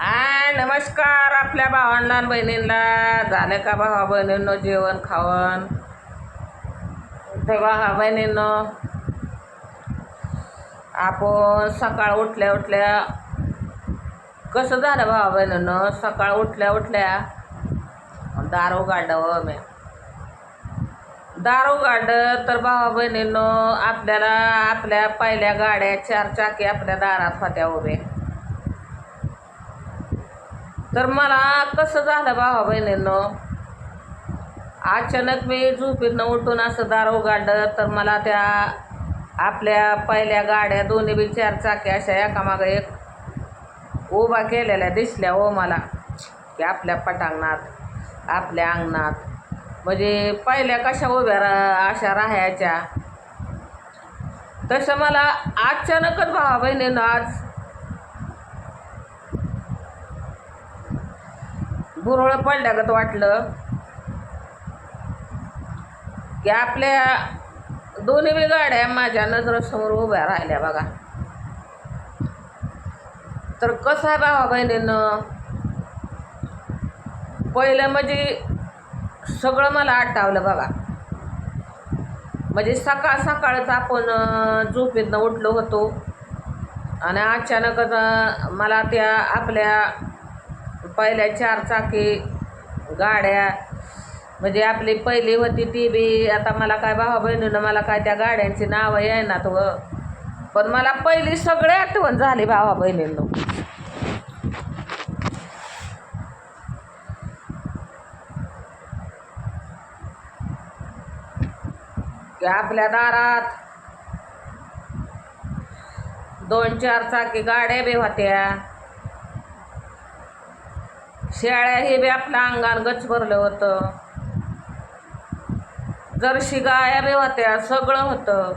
हाय नमस्कार आपल्या भावांना बहिणींना. झालं का भावा बहिणींनो जेवण खावण? तेव्हा भावा बहिणींनो. आपण सकाळ उठल्या उठल्या कसं झालं भावा बहिणींनो? सकाळ उठल्या उठल्या दारू गाडव हो मी. दारू गाड तर भावा बहिणींनो आपल्याला आपल्या पहिल्या गाड्या चार चाकी आपल्या दारात होत्या हो उभे तर मला कसं झालं भावा बहिणींनो? अचानक मी झोपेतनं उठून असं दार उघडलं तर मला त्या आपल्या पहिल्या गाड्या दोन्ही बी चार चाक्या अशा एकामागं एक उभा केलेल्या दिसल्या हो मला की आपल्या पटांगणात आपल्या अंगणात. म्हणजे पहिल्या कशा उभ्या रा अशा राहायच्या. तसं मला अचानकच भावा बहिणीनं आज बुरळ पडल्यागत वाटलं. की आपल्या दोन्ही बी गाड्या माझ्या नजरेसमोर उभ्या राहिल्या बघा. तर कसं आहे भावा बहिणीनं? पहिलं म्हणजे सगळं मला आठवलं बघा. म्हणजे सकाळ सकाळच आपण झोपेतनं उठलो होतो. आणि अचानकच मला त्या आपल्या पहिल्या चार चाकी गाड्या म्हणजे आपली पहिली होती ती बी आता मला काय भावा बहिणीनं मला काय त्या गाड्यांची नावं येईनात व. पण मला पहिली सगळे आठवण झाली भावा बहिणींनो. की आपल्या दारात दोन चार चाकी गाड्या बी होत्या. शेळ्या हे बी आपल्या अंगान गच भरलं होतं. जर्शी गाया बी होत्या सगळं होतं.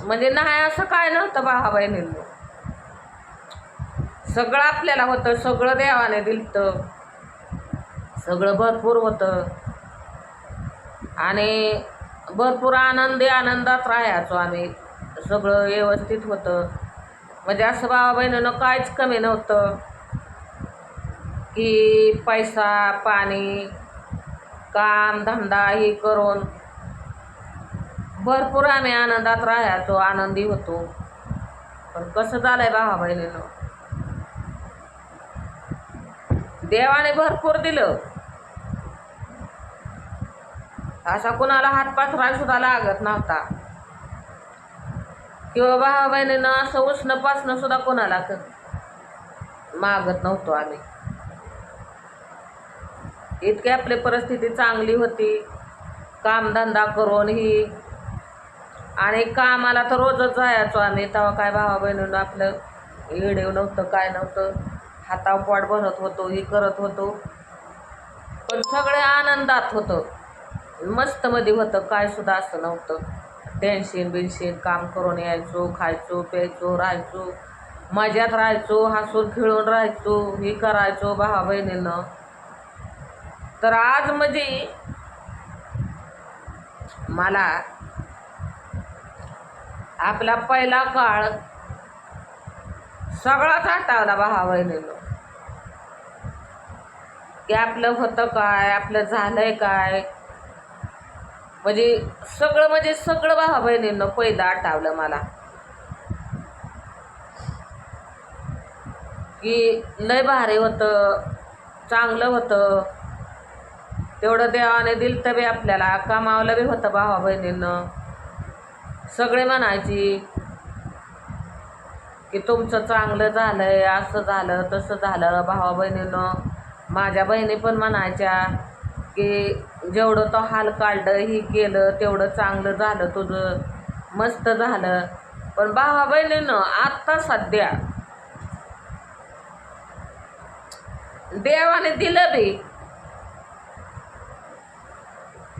म्हणजे नाही असं काय नव्हतं भावा बहिणींनो सगळं आपल्याला होतं सगळं देवाने दिलतं. सगळं भरपूर होतं. आणि भरपूर आनंदी आनंदात राहायचो आम्ही. सगळं व्यवस्थित होतं. म्हणजे असं भावा बहिणीनं काहीच कमी नव्हतं. की पैसा पाणी काम धंदा हे करून भरपूर आम्ही आनंदात राहायचो आनंदी होतो. पण कसं झालंय भावा बहिणीनं देवाने भरपूर दिलं. असा कुणाला हातपाथरा सुद्धा लागत नव्हता. किंवा भावाबहिणीनं असं उष्ण पासणं सुद्धा कोणाला क- मागत नव्हतो आम्ही. इतकी आपली परिस्थिती चांगली होती. कामधंदा करून ही. आणि कामाला तर रोजच जायचो आम्ही. तेव्हा काय भावा बहिणीनं आपलं येडेव नव्हतं काय नव्हतं. हातावर पोट भरत होतो ही करत होतो. पण सगळे आनंदात होतं. मस्तमध्ये होतं काय सुद्धा असं नव्हतं. टेन्शन बिन्शन काम करून यायचो खायचो प्यायचो राहायचो मजात राहायचो हसून खेळून राहायचो हे करायचो भावा बहिणीनं. तर आज म्हणजे मला आपला पहिला काळ सगळाच आटावला भावा बहिणीनं. की आपलं होतं काय आपलं झालंय काय म्हणजे सगळं म्हणजे सगळं भावा बहिणींनं पहिलं आठवलं मला. की लय भारी होतं चांगलं होतं. तेवढं देवाने दिलं तर बी आपल्याला कामावलं बी होतं भावा बहिणींनं. सगळे म्हणायची की तुमचं चांगलं झालं आहे असं झालं तसं झालं भावा बहिणीनं. माझ्या बहिणी पण म्हणायच्या की जेवढं तो हाल काढलं ही केलं तेवढं चांगलं झालं तुझं मस्त झालं. पण भावा बहिणीनं आत्ता सध्या देवाने दिलं बी.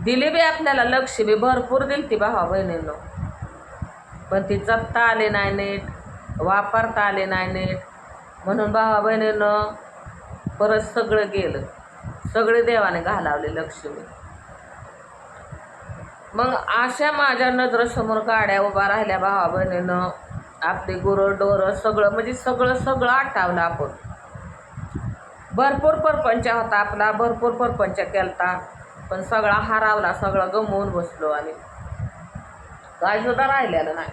दिली बी आपल्याला लक्ष बी भरपूर दिली ती भावा बहिणीनं. पण ती जपता आले नाही नीट वापरता आले नाही नीट. म्हणून भावा बहिणीनं परत सगळं गेलं. सगळे देवाने घालावले लक्ष्मी. मग अशा माझ्या नजरेसमोर गाड्या उभा राहिल्या भावा बहिणीनं. आपली गुरं डोरं सगळं म्हणजे सगळं सगळं आटावलं आपण. भरपूर परपंच होता आपला भरपूर परपंच केलता. पण सगळा हरावला सगळं गमवून बसलो आम्ही. काय सुद्धा राहिलेलं नाही.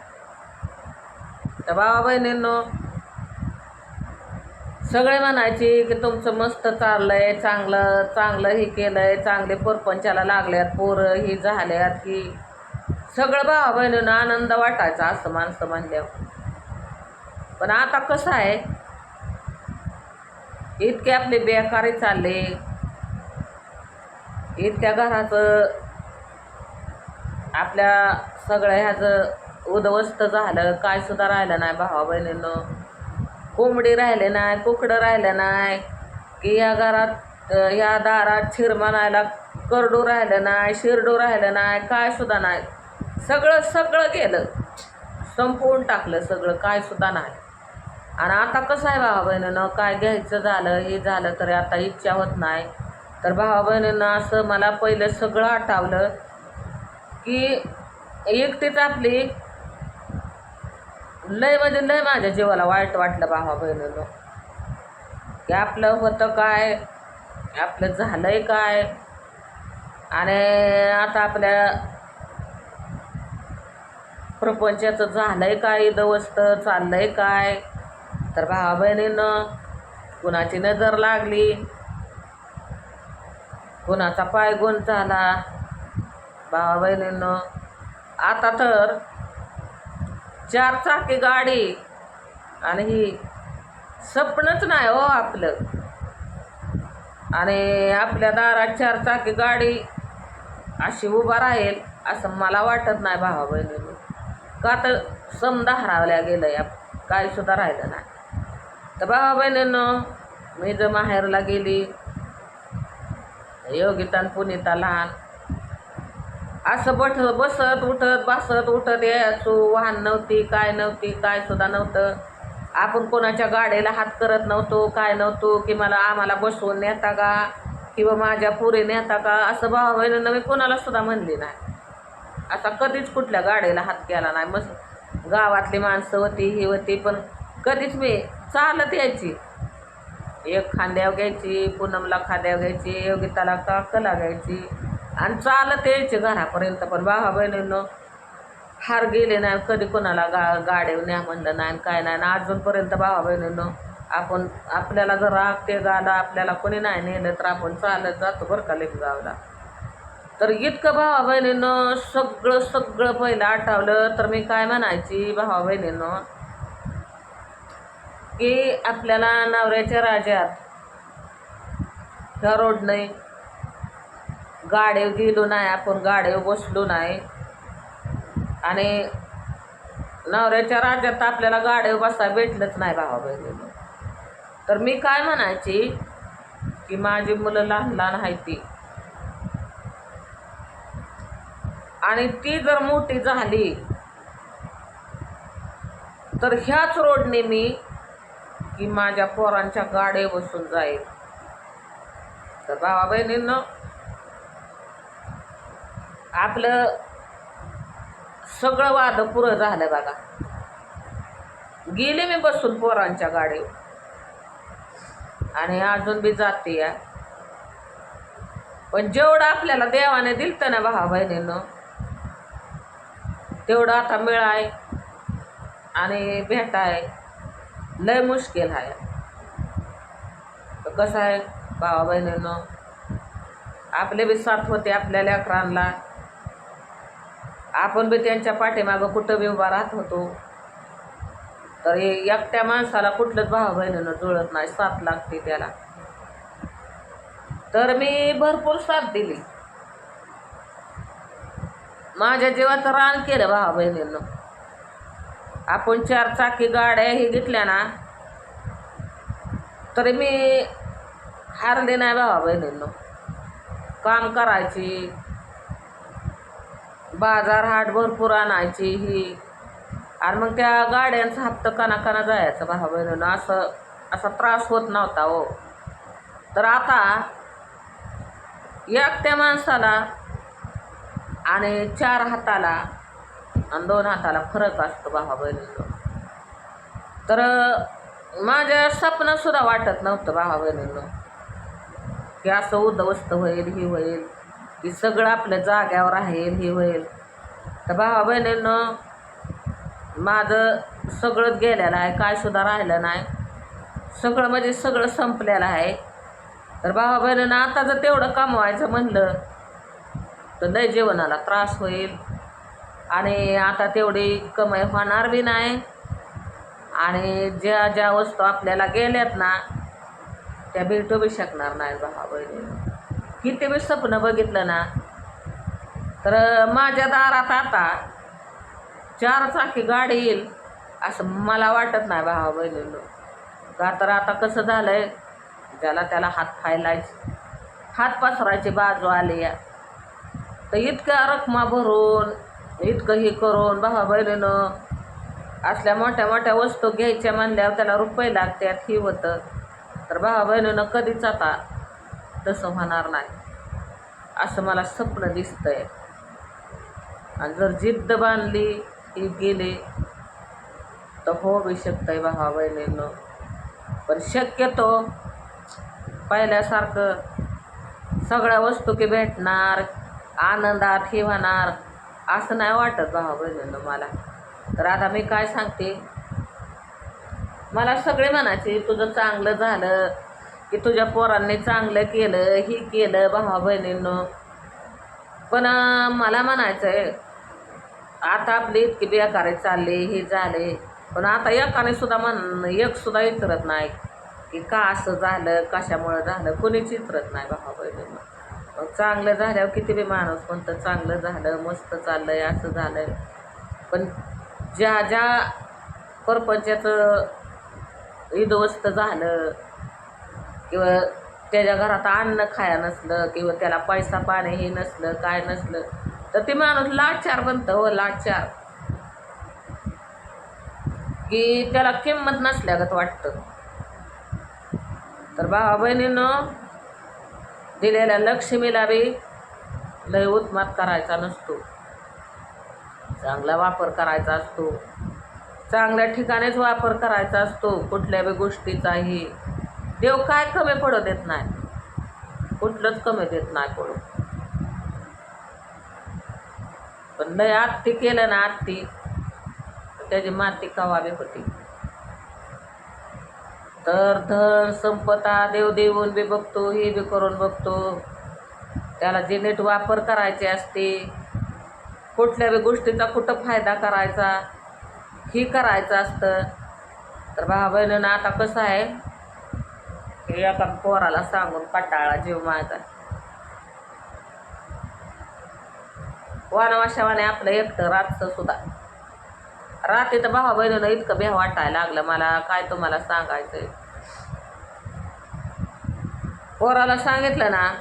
तर भावा बहिणीनं सगळे म्हणायचे की तुमचं मस्त चाललंय चांगलं चांगलं हे केलंय चांगले परपंचाला लागल्यात पोरं हे झाल्यात की सगळं भावा बहिणीनं आनंद वाटायचा असं माणसं म्हणल्यावर. पण आता कसं आहे? इतके आपले बेकारी चालले. इतक्या घराचं आपल्या सगळ्या ह्याचं उद्ध्वस्त झालं काय सुद्धा राहिलं नाही भावा बहिणीनं कोंबडी राहिले नाही कुकडं राहिलं नाही की या घरात या दारात शिर म्हणायला करडू राहिलं नाही शिरडू राहिलं नाही काय सुद्धा नाही. सगळं सगळं गेलं. संपवून टाकलं सगळं काय सुद्धा नाही. आणि आता कसं आहे भावा बहिणीनं? काय घ्यायचं झालं हे झालं तरी आता इच्छा होत नाही. तर भावा बहिणीनं असं मला पहिलं सगळं आठवलं की एकटीच आपली लय म्हणजे लय माझ्या जीवाला वाईट वाटलं भावा बहिणीनं. की आपलं होतं काय आपलं झालंय काय आणि आता आपल्या प्रपंचाचं झालंय काय दवस्त चाललंय काय तर भावा बहिणीनं कुणाची नजर लागली? कुणाचा पाय गुण झाला भावा बहिणीनं आता तर चार चाकी गाडी. आणि ही स्वप्नच नाही हो आपलं. आणि आपल्या दारात चार चाकी गाडी अशी उभा राहील असं मला वाटत नाही भावा बहिणीनं. का तर समजा हरावल्या गेलं या काय सुद्धा राहिलं नाही. तर भावा बहिणीनं मी जर माहेरला गेली योगिता आणि पुनिता लहान असं बठ बसत उठत बसत उठत यायचो. वाहन नव्हती काय नव्हती काय सुद्धा नव्हतं. आपण कोणाच्या गाडीला हात करत नव्हतो काय नव्हतो की मला आम्हाला बसवून नेता का किंवा माझ्या पुरे नेता का असं भावा बहिणीनं मी कोणाला सुद्धा म्हणली नाही. असा कधीच कुठल्या गाडीला हात केला नाही. मग गावातली माणसं होती ही होती पण कधीच मी चालत यायची. एक खांद्यावर घ्यायची पूनमला खांद्यावर घ्यायची योगिताला काकला घ्यायची. आणि चालत यायचे घरापर्यंत पण. भावा बहिणीनं हार गेले नाही कधी कोणाला गा गाड्या न्या म्हणलं नाही आणि काय नाही. ना अजूनपर्यंत भावा बहिणीनं आपण आपल्याला जर राग ते गाला आपल्याला कोणी नाही नेलं तर आपण चालत जातो बरं का लेख गावला. तर इतकं भावा बहिणीनं सगळं सगळं पहिलं आठवलं तर मी काय म्हणायची भावा बहिणीनं? की आपल्याला नवऱ्याच्या राज्यात ह्या रोडने गाडीवर गेलो नाही आपण गाडीवर बसलो नाही. आणि नवऱ्याच्या राज्यात आपल्याला गाडीवर बसायला भेटलंच नाही भावा बहिणीनं. तर मी काय म्हणायची? की माझी मुलं लहान लहान आहेत ती. आणि ती जर मोठी झाली तर ह्याच रोडने मी की माझ्या पोरांच्या गाडे बसून जाईल. तर भावा बहिणींना आपलं सगळं वाद पुरं झालं बघा. गेले मी बसून पोरांच्या गाडीवर. आणि अजून बी जाते या. पण जेवढं आपल्याला देवाने दिलं ना भावा बहिणीनं तेवढं आता मिळाय आणि भेटाय लय मुश्किल आहे. तर कसं आहे भावा बहिणीनं आपले बी साथ होते आपल्या लेकरांना. आपण बी त्यांच्या पाठीमागं कुठं बी उभा राहत होतो. तर हे एकट्या माणसाला कुठलंच भाव बहिणीनं जुळत नाही साथ लागते त्याला. तर मी भरपूर साथ दिली. माझ्या जीवाचं रान केलं भावा बहिणीनं आपण चार चाकी गाड्या हे घेतल्या ना तरी मी हारले नाही भावा बहिणीनं काम करायची बाजार हाट भरपूर आणायची ही. आणि मग त्या गाड्यांचा हप्ता कणाकणा काना जायचं भावा बहिणीनं. असं असा त्रास होत नव्हता हो. तर आता एकट्या माणसाला आणि चार हाताला आणि दोन हाताला फरक असतो भावा बहिणीनं. तर माझ्या स्वप्नसुद्धा वाटत नव्हतं भावा बहिणींनो की असं उद्ध्वस्त होईल ही होईल. की सगळं आपल्या जाग्यावर राहील हे होईल. तर भावा बहिणींनो माझं सगळंच गेलेलं आहे काय सुद्धा राहिलं नाही. सगळं म्हणजे सगळं संपलेलं आहे. तर भावा बहिणीनं आता जर तेवढं कमवायचं म्हणलं तर लय जीवनाला त्रास होईल. आणि आता तेवढी कमाई होणार बी नाही. आणि ज्या ज्या वस्तू आपल्याला गेल्यात ना त्या भेटू बी शकणार नाही भावा बहिणी किती मी स्वप्न बघितलं ना तर माझ्या दारात आता चार चाकी गाडी येईल असं मला वाटत नाही भावा बहिणींनो का तर आता कसं झालं आहे ज्याला त्याला हात फायलायचे हात पसरायची बाजू आली या. तर इतक्या रकमा भरून इतकं हे करून भावा बहिणीनं असल्या मोठ्या मोठ्या वस्तू घ्यायच्या म्हणल्यावर त्याला रुपये लागतात हे होतं. तर भावा बहिणीनं कधीच आता तसं होणार नाही. असं मला स्वप्न दिसतंय. आणि जर जिद्द बांधली की गेली तर हो बी शकतंय भावा बहिणीनं पण शक्यतो पहिल्यासारखं सगळ्या वस्तू की भेटणार आनंदात हे होणार असं नाही वाटत भावा बहिणीनं मला. तर आता मी काय सांगते? मला सगळे म्हणायचे तुझं चांगलं झालं की तुझ्या पोरांनी चांगलं केलं ही केलं भावा बहिणींनो. पण मला म्हणायचं आहे आता आपली इतकी बेकारी चालली हे झाले. पण आता एकाने सुद्धा म्हण एक सुद्धा विचारत नाही. की का असं झालं कशामुळं झालं कोणीच विचारत नाही भावा बहिणींना. मग चांगलं झाल्यावर किती बी माणूस म्हणतं चांगलं झालं मस्त चाललं आहे असं झालं पण ज्या ज्या परपंचाचं विध्वस्त झालं किंवा त्याच्या घरात अन्न खाया नसलं किंवा त्याला पैसा पाणी हे नसलं काय नसलं तर ते माणूस लाचार बनतं हो लाचार. की त्याला किंमत नसल्यागत वाटतं. तर भावा बहिणीनं दिलेल्या लक्ष्मीला बी लय उत्मात करायचा नसतो. चांगला वापर करायचा असतो. चांगल्या ठिकाणीच वापर करायचा असतो कुठल्या बी गोष्टीचाही. देव काय कमी पडू देत नाही. कुठलंच कमी देत नाही पडू. पण लय आत्ती केलं ना आत्ती त्याची माती कवावी होती. तर धन संपदा देव देऊन बी बघतो हे बी करून बघतो. त्याला जे नीट वापर करायचे असते कुठल्या बी गोष्टीचा कुठं फायदा करायचा ही करायचं असतं. तर भावा बहिणीनं आता कसं आहे? एका पोराला सांगून कटाळा जीव माझा. वानवाशावाने आपलं एकटं रातचं सुद्धा. रात्री तर भावा बहिणीनं इतकं बेह वाटायला लागलं मला काय तुम्हाला सांगायचंय? पोराला सांगितलं ना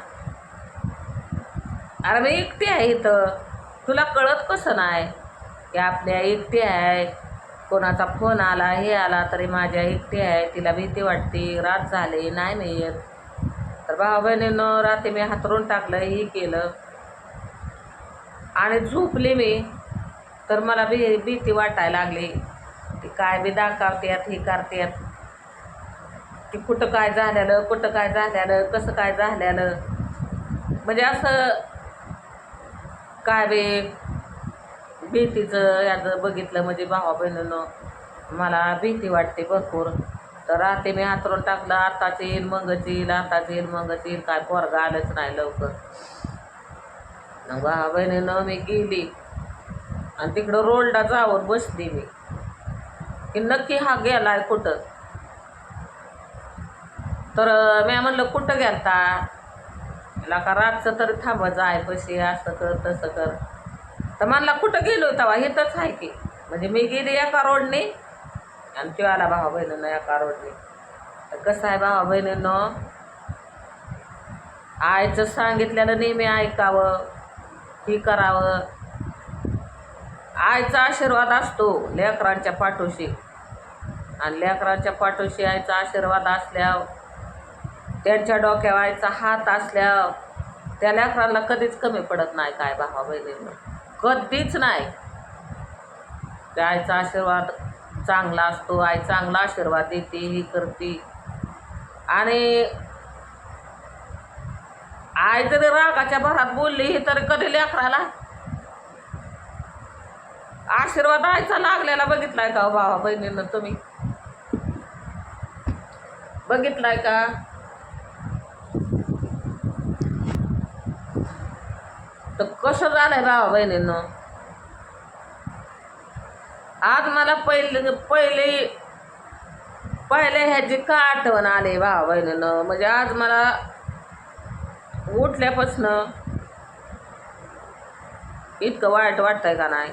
अरे मी एकटी आहे इथं. तुला कळत कसं नाही? की आपल्या एकटी आहे. कोणाचा फोन आला हे आला तरी माझ्या एकटी आहे तिला भीती वाटते रात झाली नाही नाही येत. तर भावा बहिणीनं रात्री मी हातरून टाकलं हे केलं. आणि झोपली मी. तर मला भी भीती वाटायला लागली. ती काय बी दाखवत्यात हे करत्यात. की कुठं काय झालेलं कुठं काय झालेलं कसं काय झालेलं. म्हणजे असं काय बी भीतीचं याचं बघितलं म्हणजे भावा बहिणीनं मला भीती वाटते भरपूर. तर रात्री मी हातरून टाकलं आताच येईल मगच येईल आताच येईल मगच येईल काय पोरगा आलंच नाही लवकर. मग भावा बहिणीनं मी गेली. आणि तिकडं रोलडा जाऊन बसली मी. की नक्की हा गेला आहे कुठं? तर मी म्हणलं कुठं गेलता? का रातचं तरी थांबा जाय पैसे असं कर तसं कर. तर म्हणला कुठं गेलो तेव्हा इथंच आहे की म्हणजे मी गेली एका रोडने. आणि तो आला भावा बहिणीनं एका रोडने. तर कसं आहे भावा बहिणीनं? आईचं सांगितल्यानं नेहमी ऐकावं. ही करावं. आईचा आशीर्वाद असतो लेकरांच्या पाठोशी. आणि लेकरांच्या पाठोशी आईचा आशीर्वाद असल्यावर त्यांच्या डोक्यावर आईचा हात असल्यावर त्या लेकरांना कधीच कमी पडत नाही काय भावा बहिणीनं. कधीच नाही. त्या आईचा आशीर्वाद चांगला असतो. आई चांगला आशीर्वाद देते ही करते. आणि आई जरी रागाच्या भरात बोलली ही तरी कधी लेकराला? आशीर्वाद आईचा लागलेला बघितलाय का हो भावा बहिणीनं तुम्ही? बघितलाय का? तर कसं झालंय भावा बहिणीनं? आज मला पहिले पहिले पहिले ह्याची का आठवण आली भावा बहिणीनं? म्हणजे आज मला उठल्यापासनं इतकं वाईट वाटतंय का नाही?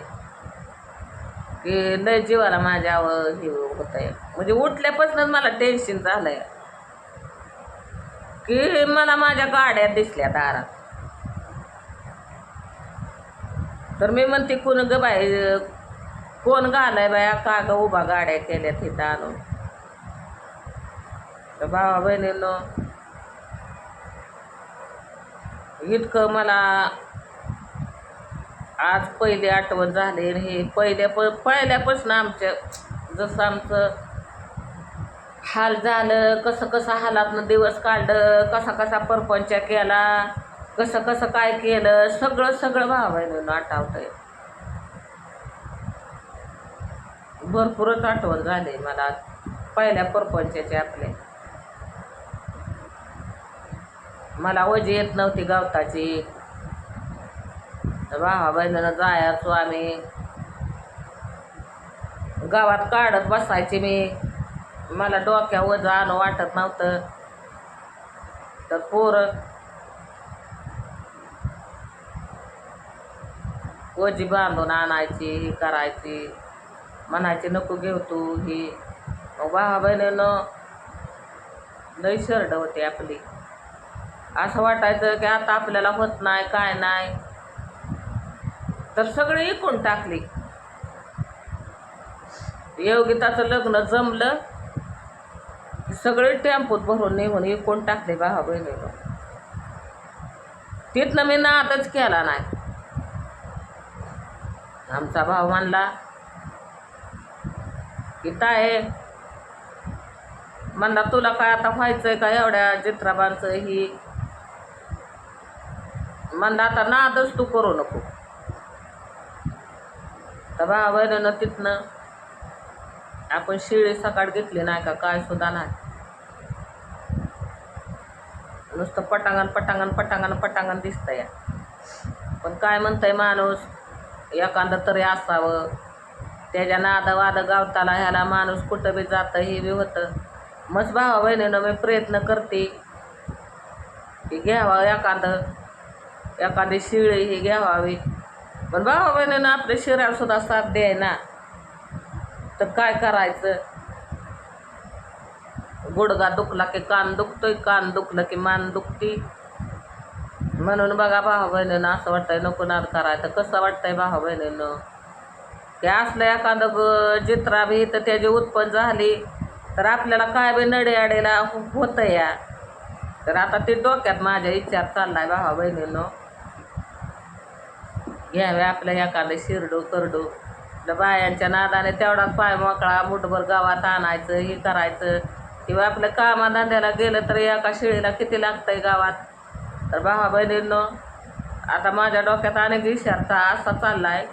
की लय जीवाला माझ्या हे होत आहे म्हणजे उठल्यापासूनच मला टेन्शन झालंय. की मला माझ्या गाड्या दिसल्या दारात. तर मी म्हणते कोण ग बाई कोण घालाय बाया? का ग उभा गाड्या केल्या तिथं आणून? तर भावा बहिणीनं इतकं मला आज पहिली आठवण झाली हे पहिल्या प पहिल्यापासून आमच्या जसं आमचं हाल झालं कसं कसं हालातनं दिवस काढलं कसा कसा परपंच केला कसं कसं काय केलं सगळं सगळं भावायनं आठवतंय भरपूरच आठवण झाली मला पहिल्या परपंचाचे आपले. मला वजी येत नव्हती गावताची. भावा बहिणीनं जायचो आम्ही गावात काढत बसायचे मी. मला डोक्या वजा आणू वाटत नव्हतं. तर पोरं वजी बांधून आणायची ही करायची. म्हणायची नको घेऊ तू ही. मग भावा बहिणीनं लई शर्ट होती आपली. असं वाटायचं की आता आपल्याला होत नाही काय नाही. तर सगळी इकून टाकली. योगिताचं लग्न जमलं सगळे टेम्पोत भरून निघून इकून टाकले भावा बहिणीनं. तिथनं मी नादच केला नाही. आमचा भाव म्हणला की आहे. म्हणला तुला काय आता व्हायचंय का एवढ्या चित्राबांचं ही? म्हणला आता नादच तू करू नको. तर भावा बहिणीनं तिथनं आपण शिळी सकाळ घेतली नाही का काय सुद्धा नाही. नुसतं पटांगण पटांगण पटांगण पटांगण दिसतंय. पण काय म्हणतंय माणूस? एखादं तरी असावं. त्याच्या नादवाद गावताला ह्याला माणूस कुठं बी जातं हे बी होतं. मस्त भावा बहिणीनं मी प्रयत्न करते. की घ्यावा एखादं एखादी शिळी ही घ्यावावी. पण भावा बहिणीनं आपल्या शिऱ्याला सुद्धा साथ द्याय ना तर काय करायचं? गुडगा दुखला की कान दुखतोय कान दुखलं की मान दुखती. म्हणून बघा भावा बहिणीनं असं वाटतंय नको नाद करायचं. कसं वाटतंय भावा बहिणीनं? की असलं एखादं चित्रा जित्रा बी तर त्याची उत्पन्न झाली. तर आपल्याला काय बी नडे अडेला होतं या. तर आता ते डोक्यात माझ्या विचार चाललाय भावा बहिणीनं. घ्यावे आपल्या एखादं शिरडू करडू. तर बायांच्या नादाने तेवढाच पाय मोकळा मुठभर गावात आणायचं हे करायचं. किंवा आपल्या कामाधंद्याला गेलं तर एका शिळीला किती लागतंय गावात? तर भावा बहिणींनो आता माझ्या डोक्यात अनेक विचारता असा चाललाय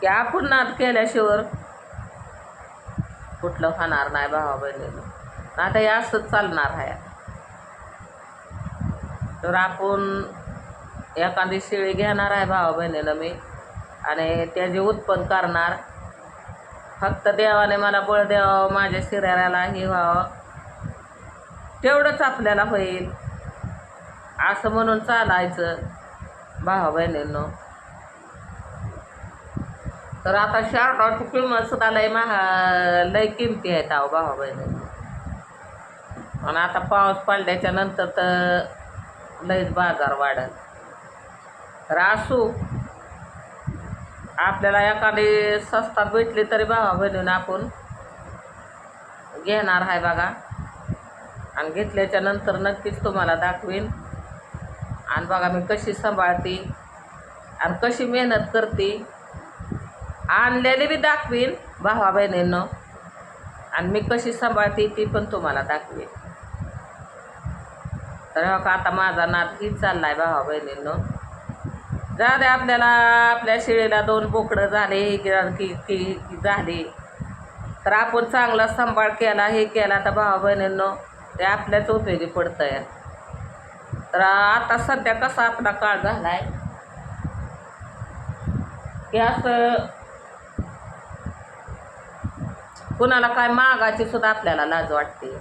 की आपण नाद केल्याशिवाय कुठलं होणार नाही भावा बहिणीनं. आता हे असंच चालणार आहे. तर आपण एखादी शिळी घेणार आहे भावा बहिणीनं मी आणि त्याचे उत्पन्न करणार. फक्त देवाने मला बळ द्यावं माझ्या शरीराला हे व्हावं. तेवढंच आपल्याला होईल. असं म्हणून चालायचं. भावा बहिणींनो. तर आता शर्टाची किंमत सुद्धा लय महा लय किमती आहेत अहो भावा बहिणींनो. आणि आता पाऊस पडल्याच्या नंतर तर लयच बाजार वाढल. तर असू आपल्याला एखादी स्वस्तात भेटली तरी भावा बहिणीनं आपण घेणार आहे बघा. आणि घेतल्याच्या नंतर नक्कीच तुम्हाला दाखवीन. आणि बघा मी कशी सांभाळते आणि कशी मेहनत करते. आणलेली बी दाखवीन भावा बहिणीनं. आणि मी कशी सांभाळते ती पण तुम्हाला दाखवेन. तर का आता माझा नाद चालला आहे भावा बहिणीनं. जा दे आपल्याला आपल्या शेळीला दोन बोकडं झाले हे की की की झाले. तर आपण चांगला सांभाळ केला हे केला तर भावा बहिणींनो. ते आपल्याच उपयोगी पडतं आहे तर आता सध्या कसा आपला काळ झालाय? की असं कुणाला काय मागायची सुद्धा आपल्याला लाज वाटते.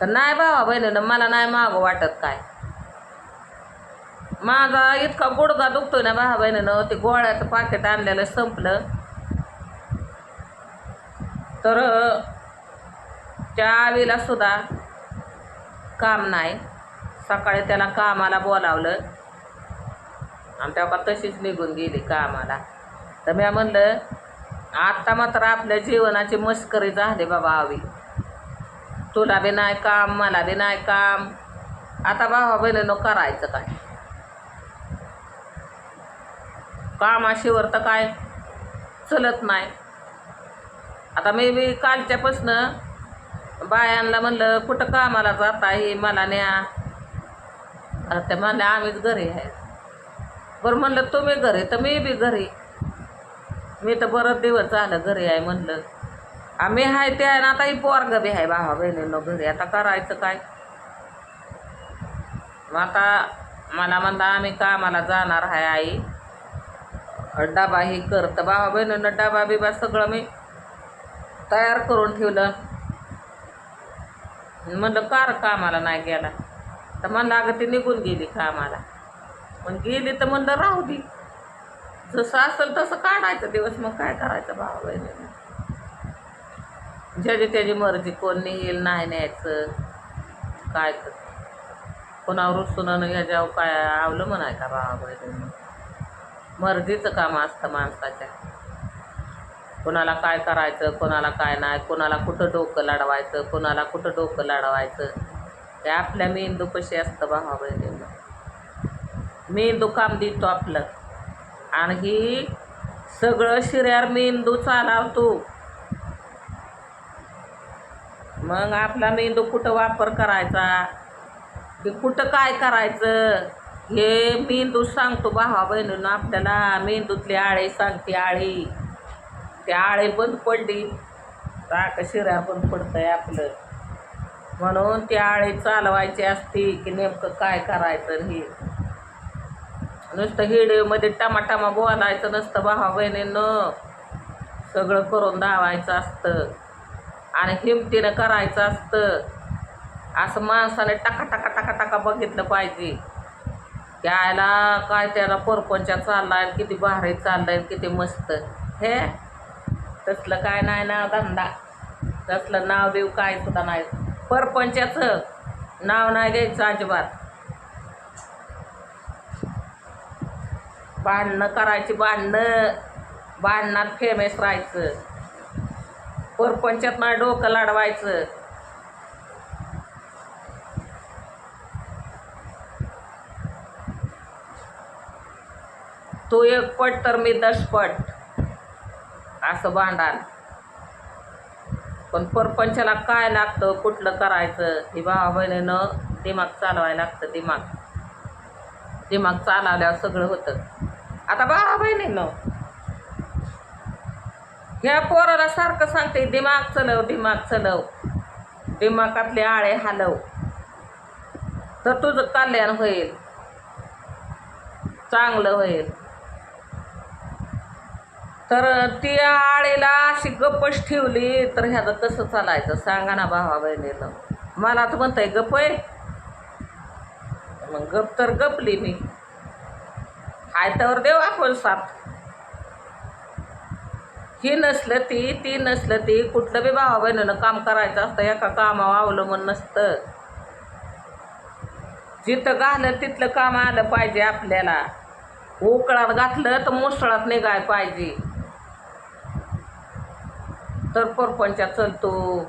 तर नाही भावा बहिणीनं मला नाही मागं वाटत काय. माझा इतका गुडगा दुखतोय ना भावा बहिणीनं ते गोळ्याचं पाकिट आणलेलं संपलं. तर त्या आवीला सुद्धा काम नाही. सकाळी त्याला कामाला बोलावलं. आणि तेव्हा तशीच निघून गेली कामाला. तर मी म्हणलं आत्ता मात्र आपल्या जीवनाची मस्करी झाली बाबा आवी. तुला बी नाही काम मला बी नाही काम. आता भावा बहिणीनं करायचं काय? कामाशिवर तर काय चलत नाही. आता मी बी कालच्यापासनं बायांना म्हणलं कुठं कामाला जात आहे मला न्या. आता ते म्हणले आम्हीच घरी आहे. बरं म्हणलं तुम्ही घरी? तर मी बी घरी. मी तर बरंच दिवस झालं घरी आहे म्हणलं. आम्ही आहे ते आहे ना आता ही पोरग बी आहे भावा बहिणीनं घरी. आता करायचं काय? मग आता मला म्हणलं आम्ही कामाला जाणार आहे आई. डबा ही करतं भावा बहिणीनं डबा बिबा सगळं मी तयार करून ठेवलं. म्हणलं कार कामाला नाही गेला. तर म्हणलं अगं ती निघून गेली कामाला. पण गेली तर म्हणलं राहू दे. जसं असेल तसं काढायचं दिवस मग काय करायचं भावा बहिणी ज्याची त्याची मर्जी कोण नेईल नाही न्यायचं. काय तर. कोणावर सुनानं ह्याच्यावर काय आवलं म्हणाय का भावा बहिणी मर्जीचं काम असतं माणसाच्या. कोणाला काय करायचं कोणाला काय नाही कोणाला कुठं डोकं लढवायचं कोणाला कुठं डोकं लढवायचं. ते आपल्या मेंदू कशी असतं भावा बहिणीनं? मेंदू काम देतो आपलं. आणि ही सगळं शिऱ्यावर मेंदू चालवतो. मग आपला मेंदू कुठं वापर करायचा? की कुठं काय करायचं? हे मेंदू सांगतो भावा बहिणीनं आपल्याला. मेंदूतली आळे सांगते आळी. ते आळे बंद पडली. टाक शिरा बंद पडतंय आपलं. म्हणून ती आळे चालवायची असती की नेमकं काय करायचं हे. नुसतं हिडमध्ये टमाटामा बोलायचं नसतं भावा बहिणीनं. सगळं करून दावायचं असतं. आणि हिमतीनं करायचं असतं. असं माणसाने टाका टाका टाका टाका बघितलं पाहिजे. त्याला काय त्याला परपंचा चाललाय किती भारी चाललाय किती मस्त. हे? तसलं काय नाही ना धंदा. तसलं नाव देऊ काय सुद्धा नाही. परपंचाचं नाव नाही द्यायचं अजिबात. भांडणं करायची भांडणं भांडणात फेमस राहायचं. परपंचात नाही डोकं लाडवायचं. तू एक पट तर मी दशपट. असं भांडण. पण परपंचाला काय लागतं कुठलं करायचं? हे भावा बहिणीनं दिमाग चालवायला लागतं दिमाग. दिमाग चालवल्यावर सगळं होतं. आता भावा बहिणीनं ह्या पोराला सारखं सांगते दिमाग चलव दिमाग चलव. दिमागातले आळे हलव. तर तुझं कल्याण होईल. चांगलं होईल. तर ती आळीला अशी गप्पच ठेवली तर ह्याचं कसं चालायचं? सांगा ना भावा बहिणीनं मला तर म्हणतंय गप आहे. मग गप तर गपली मी. हाय देऊ आपण साथ. ही नसलं ती ती नसलं ती कुठलं बी भावा बहिणीनं काम करायचं असतं एका कामावर अवलंबून नसतं. जिथं घालं तिथलं काम आलं पाहिजे आपल्याला. उकळात घातलं तर मुसळात निघाय पाहिजे. तर परपंचात चलतो.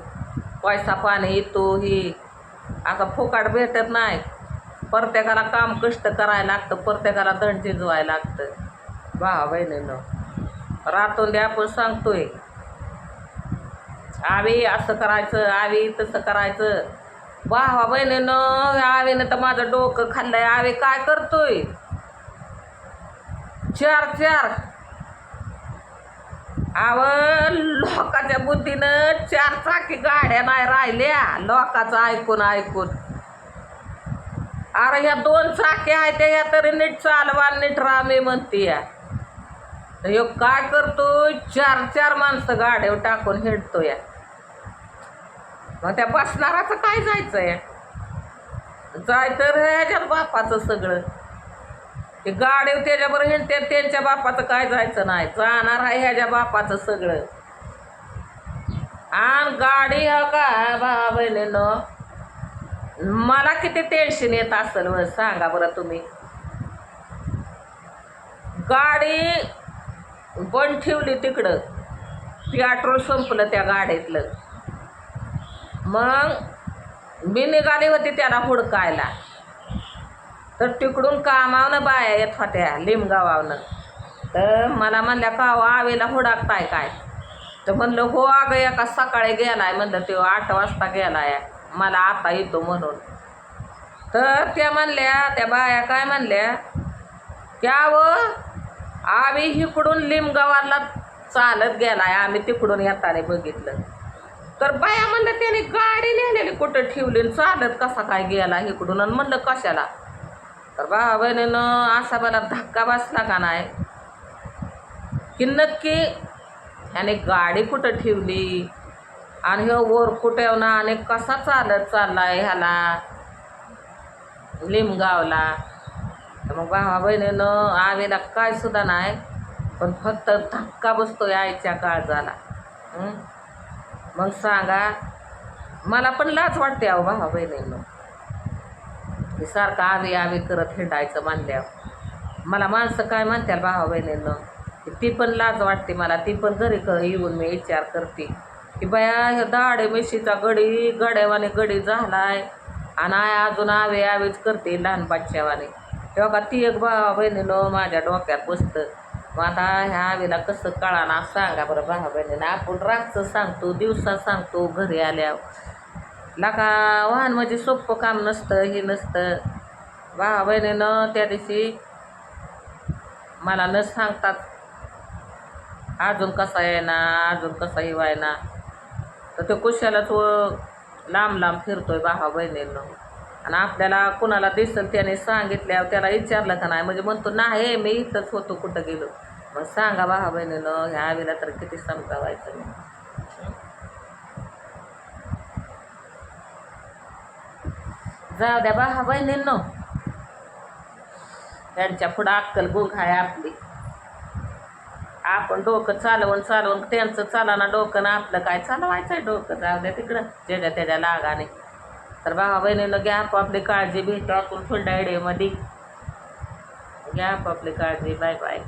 पैसा पाणी येतो ही. आता फुकाट भेटत नाही. प्रत्येकाला काम कष्ट करायला लागतं प्रत्येकाला दंड झिजवायला लागतं. भावा बहिणीनं रातून द्या आपण सांगतोय. आवी असं करायचं आवी तसं करायचं. भावा बहिणीनं आवीनं तर माझं डोकं खाल्लंय. आवी काय करतोय? चार चार. अव लोकाच्या बुद्धीनं चार चाकी गाड्या नाही राहिल्या. लोकाचं ऐकून ऐकून. अरे ह्या दोन चाकी आहेत ह्या तरी नीट चालवा नीट रामी म्हणते या. तर ह्यो काय करतो चार चार माणसं गाड्यावर टाकून हिंडतो या. मग त्या बसणाराचं काय जायचं या? जाय तर ह्याच्यात बापाचं सगळं. ते गाडीवर त्याच्याबरोबर हिंडते त्यांच्या बापाचं काय जायचं नाही. जाणार आहे ह्याच्या बापाचं सगळं. आणि गाडी हा का भावा बहिणीनं? मला किती टेन्शन येत असेल व सांगा बरं तुम्ही. गाडी बंद ठेवली तिकडं. पेट्रोल संपलं त्या गाडीतलं. मग मी निघाली होती त्याला हुडकायला. तर तिकडून कामावनं बाया येत होत्या लिमगावावनं. तर मला म्हणल्या का हो, आवेला हुडाकताय काय? तर म्हणलं हो अगं एका सकाळी गेलाय म्हणलं तो आठ वाजता गेलाय मला आता येतो म्हणून. तर त्या म्हणल्या त्या बाया काय म्हणल्या त्या व हो, आम्ही इकडून लिमगावाला चालत गेलाय आम्ही तिकडून येताना बघितलं. तर बाया म्हणलं त्याने गाडी नेलेली कुठं ठेवली चालत कसा काय गेला इकडून आणि म्हणलं कशाला? तर भावा बहिणीनं असा मला धक्का बसला का नाही? की नक्की ह्याने गाडी कुठं ठेवली? आणि हे वर कुठं ना आणि कसा चालत चाललाय ह्याला? लिमगावला. तर मग भावा बहिणीनं आवेला काय सुद्धा नाही पण फक्त धक्का बसतो आईच्या काळजाला. मग सांगा मला पण लाज वाटते अहो भावा बहिणीनं सारखं आवे आवी करत हिंडायचं मानल्यावर मला माणसं काय म्हणतात भावा बहिणीनं? की ती पण लाज वाटते मला ती पण घरी क येऊन मी विचार करते. की बाया ह्या दाडे मिशीचा गडी गड्यावाने गडी झालाय. आणि आय अजून आवे आवेच करते लहान बच्च्यावाने तेव्हा का ती एक भावा बहिणीनं माझ्या डोक्यात बसतं. मग आता ह्या आवीला कसं कळाना सांगा बरं भावा बहिणीनं. आपण रातचं सांगतो दिवसा सांगतो घरी आल्यावर. लाका वाहन म्हणजे सोपं काम नसतं हे नसतं. भावा बहिणीनं त्या दिवशी मला न सांगतात अजून कसा येईना अजून कसा येवायना. तर तो कुशालाच व लांब लांब फिरतोय भावा बहिणीनं आणि आपल्याला कुणाला दिसेल त्याने सांगितल्यावर त्याला विचारलं का नाही? म्हणजे म्हणतो नाही मी इथंच होतो कुठं गेलो. मग सांगा भावा बहिणीनं ह्या आवीला तर किती समजावायचं. जाऊ द्या भावा बहिणींनो त्यांच्या पुढं अक्कल गुंग आहे आपली. आपण डोकं चालवून चालवून त्यांचं चालाना डोकं ना आपलं काय चालवायचं आहे डोकं? जाऊ द्या तिकडं ज्याच्या त्याच्या लागाने तर भावा बहिणीनं घ्या आपापली काळजी भेटू आपण फुलडा मध्ये घ्या आपापली काळजी बाय बाय.